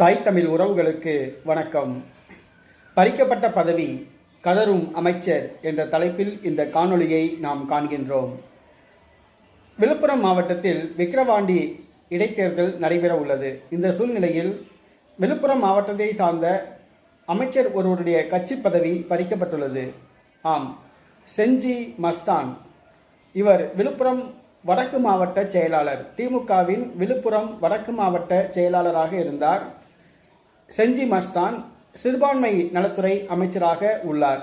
தாய் தமிழ் உறவுகளுக்கு வணக்கம். பறிக்கப்பட்ட பதவி கதரும் அமைச்சர் என்ற தலைப்பில் இந்த காணொளியை நாம் காண்கின்றோம். விழுப்புரம் மாவட்டத்தில் விக்கிரவாண்டி இடைத்தேர்தல் நடைபெற உள்ளது. இந்த சூழ்நிலையில் விழுப்புரம் மாவட்டத்தை சார்ந்த அமைச்சர் ஒருவருடைய கட்சி பதவி பறிக்கப்பட்டுள்ளது. ஆம் செஞ்சி மஸ்தான். இவர் விழுப்புரம் வடக்கு மாவட்ட செயலாளர். திமுகவின் விழுப்புரம் வடக்கு மாவட்ட செயலாளராக இருந்தார். செஞ்சி மஸ்தான் சிறுபான்மை நலத்துறை அமைச்சராக உள்ளார்.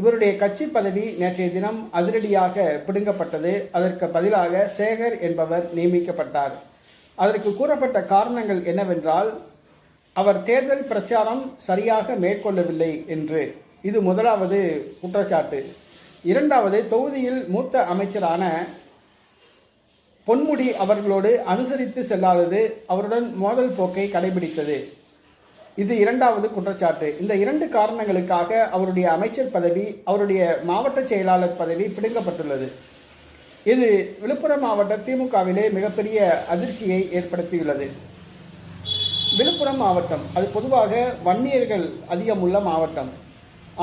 இவருடைய கட்சி பதவி நேற்றைய தினம் அதிரடியாக பிடுங்கப்பட்டது. அதற்கு பதிலாக சேகர் என்பவர் நியமிக்கப்பட்டார். அதற்கு கூறப்பட்ட காரணங்கள் என்னவென்றால் அவர் தேர்தல் பிரச்சாரம் சரியாக மேற்கொள்ளவில்லை என்று. இது முதலாவது குற்றச்சாட்டு. இரண்டாவது தொகுதியில் மூத்த அமைச்சரான பொன்முடி அவர்களோடு அனுசரித்து செல்லாதது அவருடன் மோதல் போக்கை கடைபிடித்தது. இது இரண்டாவது குற்றச்சாட்டு. இந்த இரண்டு காரணங்களுக்காக அவருடைய அமைச்சர் பதவி அவருடைய மாவட்ட செயலாளர் பதவி பிடுங்கப்பட்டுள்ளது. இது விழுப்புரம் மாவட்ட திமுகவிலே மிகப்பெரிய அதிர்ச்சியை ஏற்படுத்தியுள்ளது. விழுப்புரம் மாவட்டம் அது பொதுவாக வன்னியர்கள் அதிகம் உள்ள மாவட்டம்.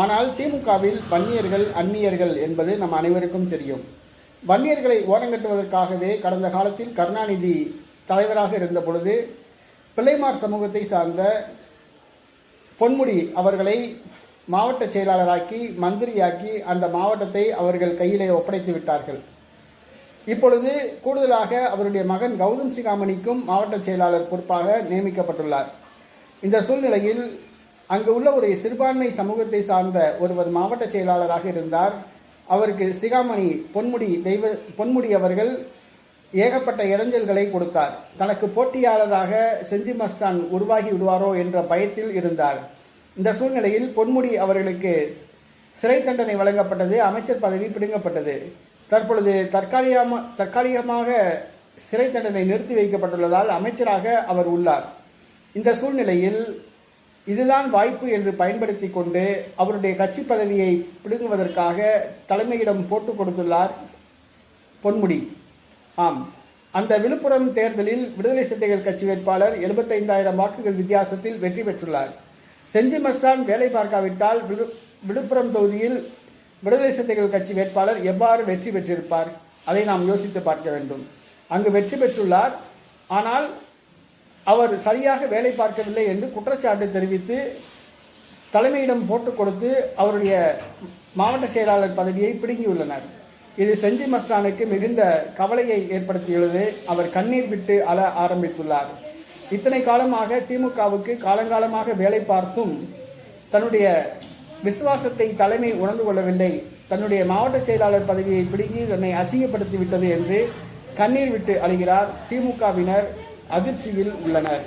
ஆனால் திமுகவில் வன்னியர்கள் அந்நியர்கள் என்பது நம் அனைவருக்கும் தெரியும். வன்னியர்களை ஓரங்கட்டுவதற்காகவே கடந்த காலத்தில் கருணாநிதி தலைவராக இருந்த பொழுது பிள்ளைமார் சமூகத்தை சார்ந்த பொன்முடி அவர்களை மாவட்ட செயலாளராக்கி மந்திரியாக்கி அந்த மாவட்டத்தை அவர்கள் கையிலே ஒப்படைத்து விட்டார்கள். இப்பொழுது கூடுதலாக அவருடைய மகன் கௌதம் சிகாமணிக்கும் மாவட்ட செயலாளர் பொறுப்பாக நியமிக்கப்பட்டுள்ளார். இந்த சூழ்நிலையில் அங்கு உள்ள ஒரு சிறுபான்மை சமூகத்தை சார்ந்த ஒருவர் மாவட்ட செயலாளராக இருந்தார். அவருக்கு சிகாமணி பொன்முடி தெய்வ பொன்முடி அவர்கள் ஏகப்பட்ட இடைஞ்சல்களை கொடுத்தார். தனக்கு போட்டியாளராக செஞ்சி மஸ்தான் உருவாகி விடுவாரோ என்ற பயத்தில் இருந்தார். இந்த சூழ்நிலையில் பொன்முடி அவர்களுக்கு சிறை தண்டனை வழங்கப்பட்டது அமைச்சர் பதவி பிடுங்கப்பட்டது. தற்பொழுது தற்காலிகமாக தற்காலிகமாக சிறை தண்டனை நிறுத்தி வைக்கப்பட்டுள்ளதால் அமைச்சராக அவர் உள்ளார். இந்த சூழ்நிலையில் இதுதான் வாய்ப்பு என்று பயன்படுத்தி கொண்டு அவருடைய கட்சி பதவியை பிடுங்குவதற்காக தலைமையிடம் போட்டு கொடுத்துள்ளார் பொன்முடி. ஆம். அந்த விழுப்புரம் தேர்தலில் விடுதலை சிறுத்தைகள் கட்சி வேட்பாளர் எழுபத்தைந்தாயிரம் வாக்குகள் வித்தியாசத்தில் வெற்றி பெற்றுள்ளார். செஞ்சி மஸ்தான் வேலை பார்க்காவிட்டால் விழு- விழுப்புரம் தொகுதியில் விடுதலை சிறுத்தைகள் கட்சி வேட்பாளர் எவ்வாறு வெற்றி பெற்றிருப்பார்? அதை நாம் யோசித்து பார்க்க வேண்டும். அங்கு வெற்றி பெற்றுள்ளார். ஆனால் அவர் சரியாக வேலை பார்க்கவில்லை என்று குற்றச்சாட்டு தெரிவித்து தலைமையிடம் போட்டுக் கொடுத்து அவருடைய மாவட்ட செயலாளர் பதவியை பிடுங்கியுள்ளனர். இது செஞ்சி மஸ்தானுக்கு மிகுந்த கவலையை ஏற்படுத்தியுள்ளது. அவர் கண்ணீர் விட்டு அழ ஆரம்பித்துள்ளார். இத்தனை காலமாக திமுகவுக்கு காலங்காலமாக வேலை பார்த்தும் தன்னுடைய விசுவாசத்தை தலைமை உணர்ந்து கொள்ளவில்லை. தன்னுடைய மாவட்ட செயலாளர் பதவியை பிடுங்கி தன்னை அசிங்கப்படுத்தி விட்டது என்று கண்ணீர் விட்டு அழுகிறார் திமுகவினர் அதிர்ச்சியில் உள்ளனர்.